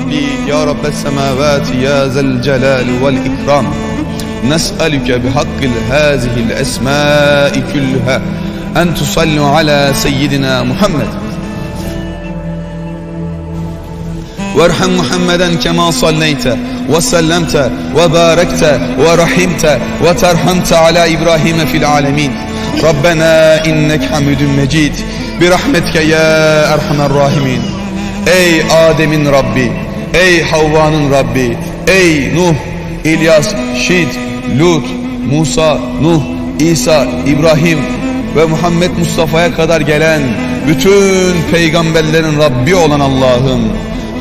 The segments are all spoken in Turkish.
ربي يا رب السماوات يا ذا الجلال والإكرام. نسألك بحق هذه الأسماء كلها أن تصلوا على سيدنا محمد. وارحم محمدا كما صليت وسلمت وباركت ورحمت وترحمت على إبراهيم في العالمين. ربنا إنك حميد مجيد. برحمتك يا أرحم الراحمين. Ey Adem'in Rabbi, ey Havva'nın Rabbi, ey Nuh, İlyas, Şid, Lut, Musa, Nuh, İsa, İbrahim ve Muhammed Mustafa'ya kadar gelen bütün peygamberlerin Rabbi olan Allah'ım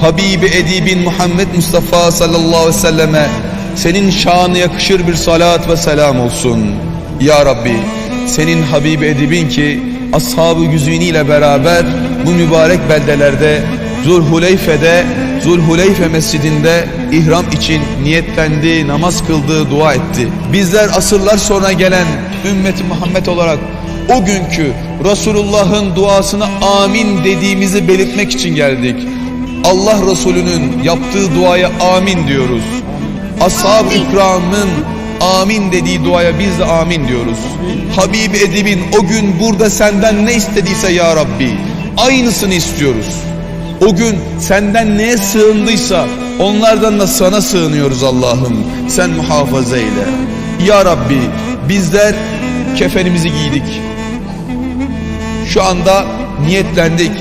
Habibi Edibin Muhammed Mustafa sallallahu aleyhi ve selleme senin şanı yakışır bir salat ve selam olsun. Ya Rabbi senin Habibi Edibin ki ashab-ı ile beraber bu mübarek beldelerde Zulhuleyfe'de Zulhuleyfe mescidinde ihram için niyetlendi, namaz kıldı, dua etti. Bizler asırlar sonra gelen ümmeti Muhammed olarak o günkü Resulullah'ın duasına amin dediğimizi belirtmek için geldik. Allah Resulü'nün yaptığı duaya amin diyoruz. Ashab-ı ikramın amin dediği duaya biz de amin diyoruz. Habib Edib'in o gün burada senden ne istediyse ya Rabbi aynısını istiyoruz. O gün senden neye sığındıysa onlardan da sana sığınıyoruz Allah'ım. Sen muhafaza eyle. Ya Rabbi bizler kefenimizi giydik. Şu anda niyetlendik.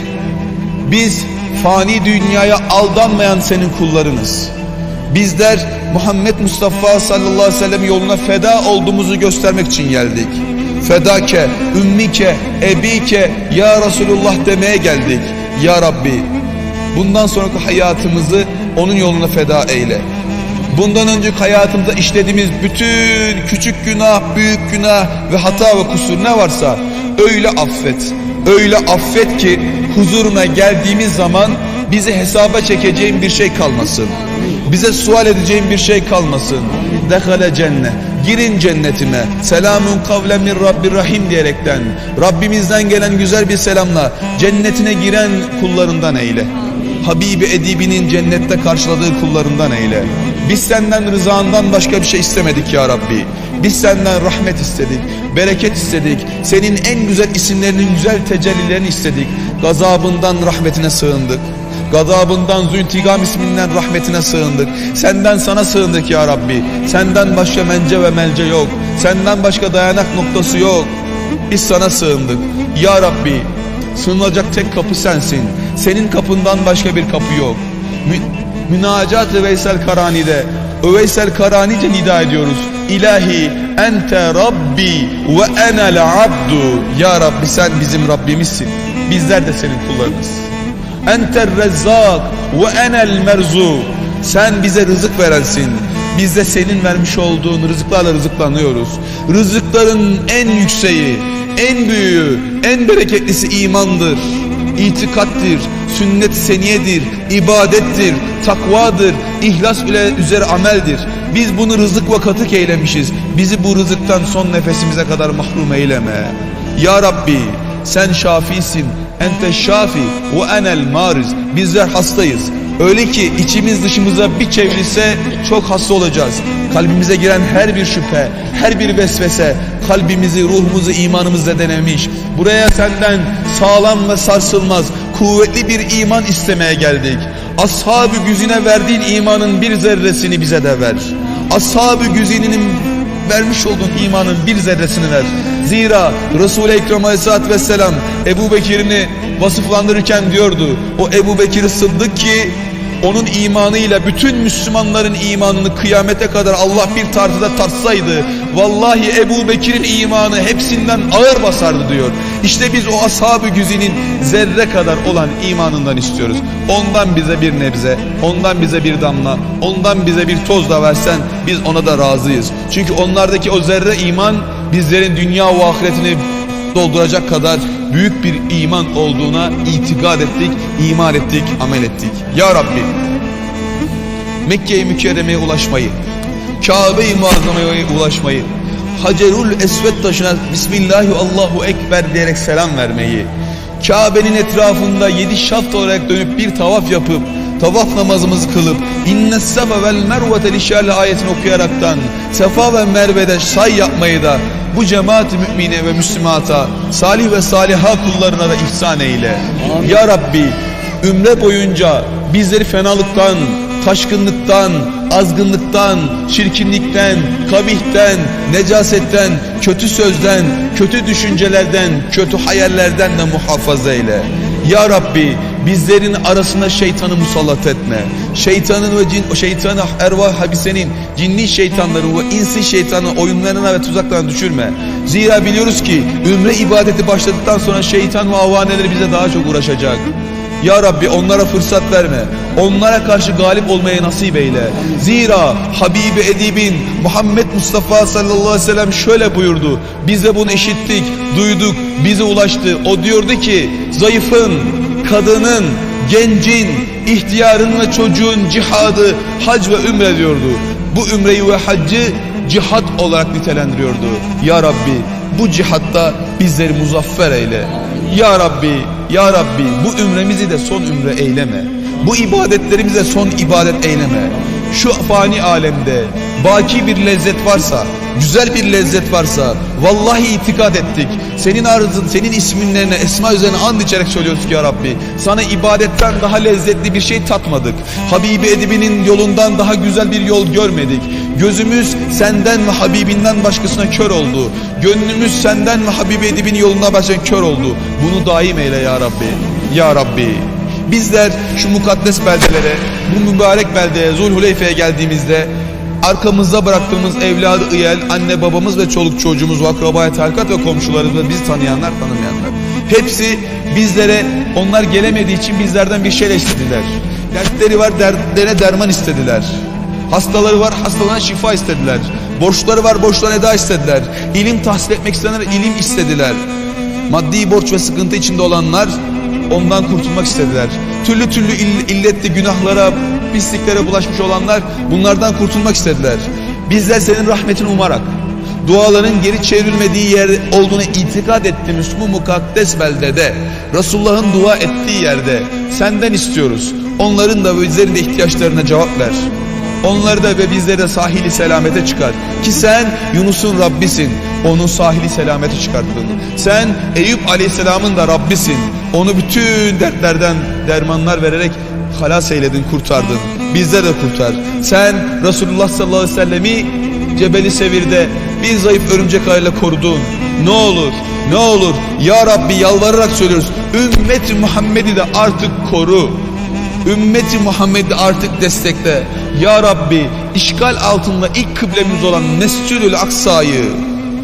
Biz fani dünyaya aldanmayan senin kullarınız. Bizler Muhammed Mustafa sallallahu aleyhi ve sellem yoluna feda olduğumuzu göstermek için geldik. Fedake, ümmike, ebike, ya Resulullah demeye geldik. Ya Rabbi bundan sonraki hayatımızı onun yoluna feda eyle. Bundan önceki hayatımızda işlediğimiz bütün küçük günah, büyük günah ve hata ve kusur ne varsa öyle affet. Öyle affet ki huzuruna geldiğimiz zaman bizi hesaba çekeceğin bir şey kalmasın. Bize sual edeceğin bir şey kalmasın. Dehale cennet. Girin cennetime. Selamun kavlen min Rabbir Rahim diyerekten Rabbimizden gelen güzel bir selamla cennetine giren kullarından eyle. Habibi Edibi'nin cennette karşıladığı kullarından eyle. Biz senden rızandan başka bir şey istemedik ya Rabbi. Biz senden rahmet istedik, bereket istedik. Senin en güzel isimlerinin güzel tecellilerini istedik. Gazabından rahmetine sığındık. Gadabından Züntigam isminden rahmetine sığındık. Senden sana sığındık ya Rabbi. Senden başka mence ve melce yok. Senden başka dayanak noktası yok. Biz sana sığındık. Ya Rabbi sığınacak tek kapı sensin. Senin kapından başka bir kapı yok. Mü Münacat-ı Veysel Karani'de Öveysel Karanice nida ediyoruz. İlahi ente Rabbi ve enel abdu. Ya Rabbi sen bizim Rabbimizsin. Bizler de senin kullarınız. Enter rezzak ve enel merzu. Sen bize rızık verensin. Biz de senin vermiş olduğun rızıklarla rızıklanıyoruz. Rızıkların en yükseği, en büyüğü, en bereketlisi imandır. İtikattir, sünnet seniyedir, ibadettir, takvadır, ihlas ile üzere ameldir. Biz bunu rızık ve katık eylemişiz. Bizi bu rızıktan son nefesimize kadar mahrum eyleme. Ya Rabbi sen şafisin. Ente şafi ve enel mariz. Bizler hastayız. Öyle ki içimiz dışımıza bir çevrilse çok hasta olacağız. Kalbimize giren her bir şüphe, her bir vesvese kalbimizi, ruhumuzu, imanımızı zedenemiş. Buraya senden sağlam ve sarsılmaz, kuvvetli bir iman istemeye geldik. Ashab-ı güzine verdiğin imanın bir zerresini bize de ver. Ashab-ı güzininin vermiş olduğun imanın bir zerresini ver. Zira Resul-i Ekrem Aleyhisselatü Vesselam Ebu Bekir'ini vasıflandırırken diyordu. O Ebu Bekir Sıddık ki onun imanıyla bütün Müslümanların imanını kıyamete kadar Allah bir tartıda tartsaydı vallahi Ebu Bekir'in imanı hepsinden ağır basardı diyor. İşte biz o ashab-ı güzinin zerre kadar olan imanından istiyoruz. Ondan bize bir nebze, ondan bize bir damla, ondan bize bir toz da versen biz ona da razıyız. Çünkü onlardaki o zerre iman bizlerin dünya ve ahiretini dolduracak kadar büyük bir iman olduğuna itikad ettik, iman ettik, amel ettik. Ya Rabbi Mekke-i Mükerreme'ye ulaşmayı, Kabe-i Muazzama'ya ulaşmayı, Hacerul Esved taşına Bismillahi Allahu Ekber diyerek selam vermeyi, Kabe'nin etrafında yedi şaft olarak dönüp bir tavaf yapıp tavaf namazımızı kılıp inne sefa vel mervete lişerli ayetini okuyaraktan sefa ve mervede say yapmayı da bu cemaat-i mümine ve müslümata salih ve saliha kullarına da ihsan eyle. Ya Rabbi ümre boyunca bizleri fenalıktan, taşkınlıktan, azgınlıktan, çirkinlikten, kabihten, necasetten, kötü sözden, kötü düşüncelerden, kötü hayallerden de muhafaza eyle. Ya Rabbi bizlerin arasına şeytanı musallat etme. Şeytanın ve cin, şeytanı ervah habisenin, cinni şeytanların ve insi şeytanın oyunlarına ve tuzaklarına düşürme. Zira biliyoruz ki ümre ibadeti başladıktan sonra şeytan ve avaneleri bize daha çok uğraşacak. Ya Rabbi onlara fırsat verme. Onlara karşı galip olmaya nasip eyle. Zira Habibi Edibin Muhammed Mustafa sallallahu aleyhi ve sellem şöyle buyurdu. Biz de bunu işittik, duyduk, bize ulaştı. O diyordu ki zayıfın, kadının, gencin, ihtiyarın ve çocuğun cihadı hac ve ümre diyordu. Bu ümreyi ve haccı cihat olarak nitelendiriyordu. Ya Rabbi bu cihatta bizleri muzaffer eyle. Ya Rabbi, Ya Rabbi bu ümremizi de son ümre eyleme. Bu ibadetlerimizi de son ibadet eyleme. Şu fani alemde baki bir lezzet varsa, güzel bir lezzet varsa vallahi itikad ettik. Senin arzın, senin isminlerine, esma üzerine and içerek söylüyoruz ki ya Rabbi. Sana ibadetten daha lezzetli bir şey tatmadık. Habibi Edibi'nin yolundan daha güzel bir yol görmedik. Gözümüz senden ve Habibinden başkasına kör oldu. Gönlümüz senden ve Habibi Edibi'nin yoluna başlayan kör oldu. Bunu daim eyle ya Rabbi. Ya Rabbi. Bizler şu mukaddes beldelere, bu mübarek beldeye, Zulhuleyfe'ye geldiğimizde arkamızda bıraktığımız evladı iyel, anne babamız ve çoluk çocuğumuz, akrabaya terkat ve komşularımız bizi tanıyanlar, tanımayanlar. Hepsi bizlere onlar gelemediği için bizlerden bir şey istediler. Dertleri var, dertlerine derman istediler. Hastaları var, hastalarına şifa istediler. Borçları var, borçlarına eda istediler. İlim tahsil etmek isteyenler ilim istediler. Maddi borç ve sıkıntı içinde olanlar ondan kurtulmak istediler. Türlü türlü ill- illetli günahlara, pisliklere bulaşmış olanlar bunlardan kurtulmak istediler. Bizler senin rahmetini umarak, duaların geri çevrilmediği yer olduğunu itikad ettiğimiz bu mukaddes beldede, Resulullah'ın dua ettiği yerde senden istiyoruz. Onların da bizlerin de ihtiyaçlarına cevap ver. Onları da ve bizleri de sahili selamete çıkar. Ki sen Yunus'un Rabbisin. Onu sahili selamete çıkarttın. Sen Eyüp Aleyhisselam'ın da Rabbisin. Onu bütün dertlerden dermanlar vererek halas eyledin, kurtardın. Bizleri de kurtar. Sen Resulullah sallallahu aleyhi ve sellemi Cebeli Sevir'de bir zayıf örümcek ağıyla korudun. Ne olur, ne olur ya Rabbi yalvararak söylüyoruz. Ümmeti Muhammed'i de artık koru. Ümmeti Muhammed'i artık destekle. Ya Rabbi işgal altında ilk kıblemiz olan Mescid-ül Aksa'yı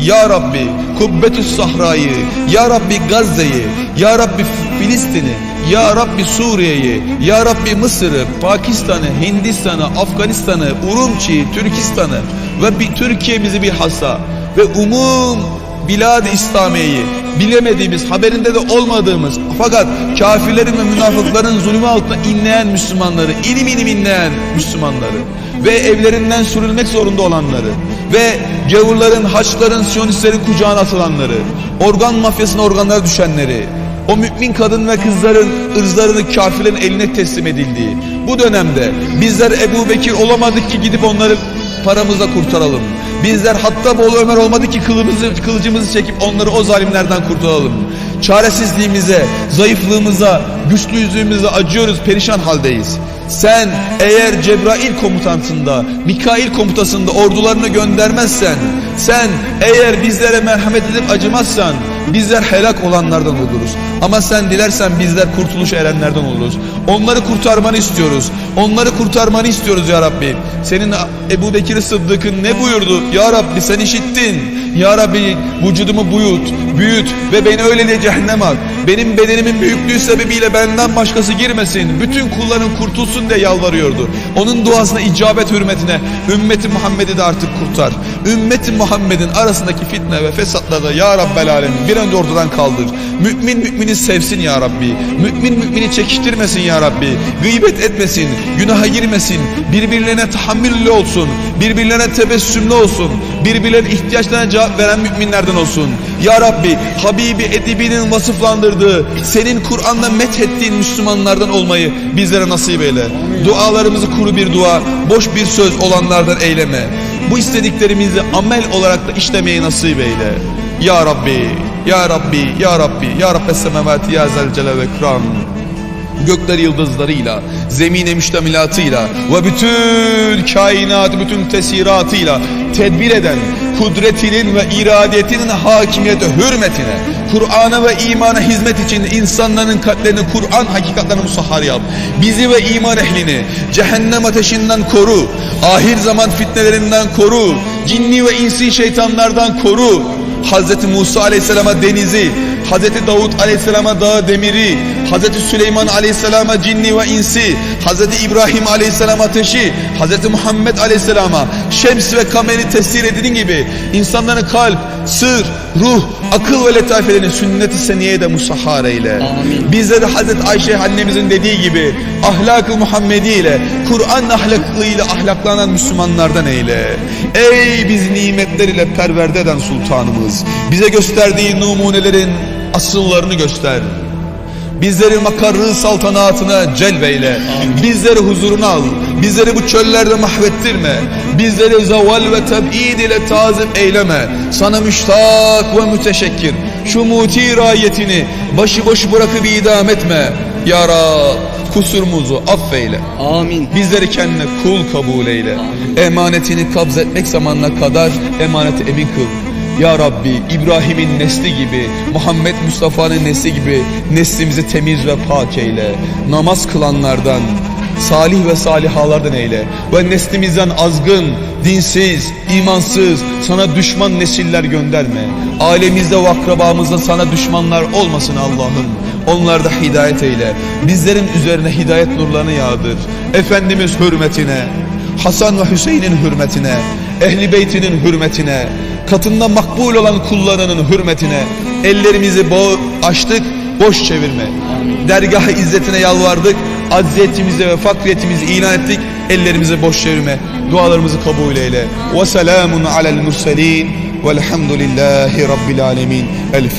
Ya Rabbi Kubbetü's Sahra'yı Ya Rabbi Gazze'yi Ya Rabbi Filistin'i Ya Rabbi Suriye'yi Ya Rabbi Mısır'ı Pakistan'ı Hindistan'ı Afganistan'ı Urumçi'yi Türkistan'ı ve bir Türkiye'mizi bir hasa ve umum Bilad-ı İslamiye'yi bilemediğimiz, haberinde de olmadığımız fakat kafirlerin ve münafıkların zulmü altında inleyen Müslümanları, ilim ilim inleyen Müslümanları ve evlerinden sürülmek zorunda olanları ve gavurların, haçların, siyonistlerin kucağına atılanları, organ mafyasına organlara düşenleri, o mümin kadın ve kızların ırzlarını kafirlerin eline teslim edildiği bu dönemde bizler Ebu Bekir olamadık ki gidip onları paramızla kurtaralım. Bizler hatta bol Ömer olmadı ki kılımızı, kılıcımızı çekip onları o zalimlerden kurtaralım. Çaresizliğimize, zayıflığımıza, güçlüzlüğümüze acıyoruz, perişan haldeyiz. Sen eğer Cebrail komutansında, Mikail komutasında ordularını göndermezsen, sen eğer bizlere merhamet edip acımazsan, bizler helak olanlardan oluruz. Ama sen dilersen bizler kurtuluş erenlerden oluruz. Onları kurtarmanı istiyoruz. Onları kurtarmanı istiyoruz ya Rabbi. Senin Ebu Bekir Sıddık'ın ne buyurdu? Ya Rabbi sen işittin. Ya Rabbi vücudumu büyüt, büyüt ve beni öylece cehenneme at. Benim bedenimin büyüklüğü sebebiyle benden başkası girmesin. Bütün kulların kurtulsun diye yalvarıyordu. Onun duasına icabet hürmetine ümmeti Muhammed'i de artık kurtar. Ümmeti Muhammed'in arasındaki fitne ve fesatlarda ya Rabbel Alemin bir önce ortadan kaldır. Mümin mümini sevsin ya Rabbi. Mümin mümini çekiştirmesin ya Rabbi. Gıybet etmesin, günaha girmesin. Birbirlerine tahammüllü olsun. Birbirlerine tebessümlü olsun. Birbirlerinin ihtiyaçlarına cevap veren müminlerden olsun. Ya Rabbi, Habibi Edibi'nin vasıflandırdığı, senin Kur'an'da methettiğin Müslümanlardan olmayı bizlere nasip eyle. Dualarımızı kuru bir dua, boş bir söz olanlardan eyleme. Bu istediklerimizi amel olarak da işlemeyi nasip eyle. Ya Rabbi, Ya Rabbi, Ya Rabbi, Ya Rabbi semavati ya zel celal ve ikram gökler yıldızlarıyla, zemine müştemilatıyla ve bütün kainat, bütün tesiratıyla tedbir eden kudretinin ve iradetinin hakimiyeti hürmetine, Kur'an'a ve imana hizmet için insanların kalplerini Kur'an hakikatlerine musahhar yap. Bizi ve iman ehlini cehennem ateşinden koru, ahir zaman fitnelerinden koru, cinni ve insi şeytanlardan koru. Hazreti Musa aleyhisselama denizi, Hazreti Davut aleyhisselama dağı demiri, Hazreti Süleyman aleyhisselama cinni ve insi, Hazreti İbrahim aleyhisselam ateşi, Hazreti Muhammed aleyhisselama şems ve kameri tesir edildiğin gibi insanların kalp, sır, ruh, akıl ve letafelerini sünnet-i seniyeye de musahhar eyle. Amin. Bizleri Hazreti Ayşe annemizin dediği gibi ahlak-ı Muhammedi ile Kur'an ahlaklığıyla ahlaklanan Müslümanlardan eyle. Ey biz nimetler ile perverde eden sultanımız. Bize gösterdiği numunelerin asıllarını göster. Bizleri makarrı saltanatına celbeyle. Bizleri huzuruna al. Bizleri bu çöllerde mahvettirme. Bizleri zeval ve teb'id ile tazip eyleme. Sana müştak ve müteşekkir. Şu muti rayetini başıboş bırakıp idam etme. Ya Rab kusurumuzu affeyle. Amin. Bizleri kendine kul kabul eyle. Emanetini kabz etmek zamanına kadar emaneti emin kıl. Ya Rabbi İbrahim'in nesli gibi, Muhammed Mustafa'nın nesli gibi neslimizi temiz ve pak eyle. Namaz kılanlardan, salih ve salihalardan eyle. Ve neslimizden azgın, dinsiz, imansız, sana düşman nesiller gönderme. Ailemizde ve akrabamızda sana düşmanlar olmasın Allah'ım. Onlarda hidayet eyle. Bizlerin üzerine hidayet nurlarını yağdır. Efendimiz hürmetine, Hasan ve Hüseyin'in hürmetine, Ehli Beytinin hürmetine, katında makbul olan kullarının hürmetine ellerimizi bağ açtık, boş çevirme. Dergah-ı izzetine yalvardık, acziyetimizi ve fakriyetimizi ilan ettik, ellerimizi boş çevirme. Dualarımızı kabul eyle. Ve selamun alel murselin velhamdülillahi rabbil alemin. El.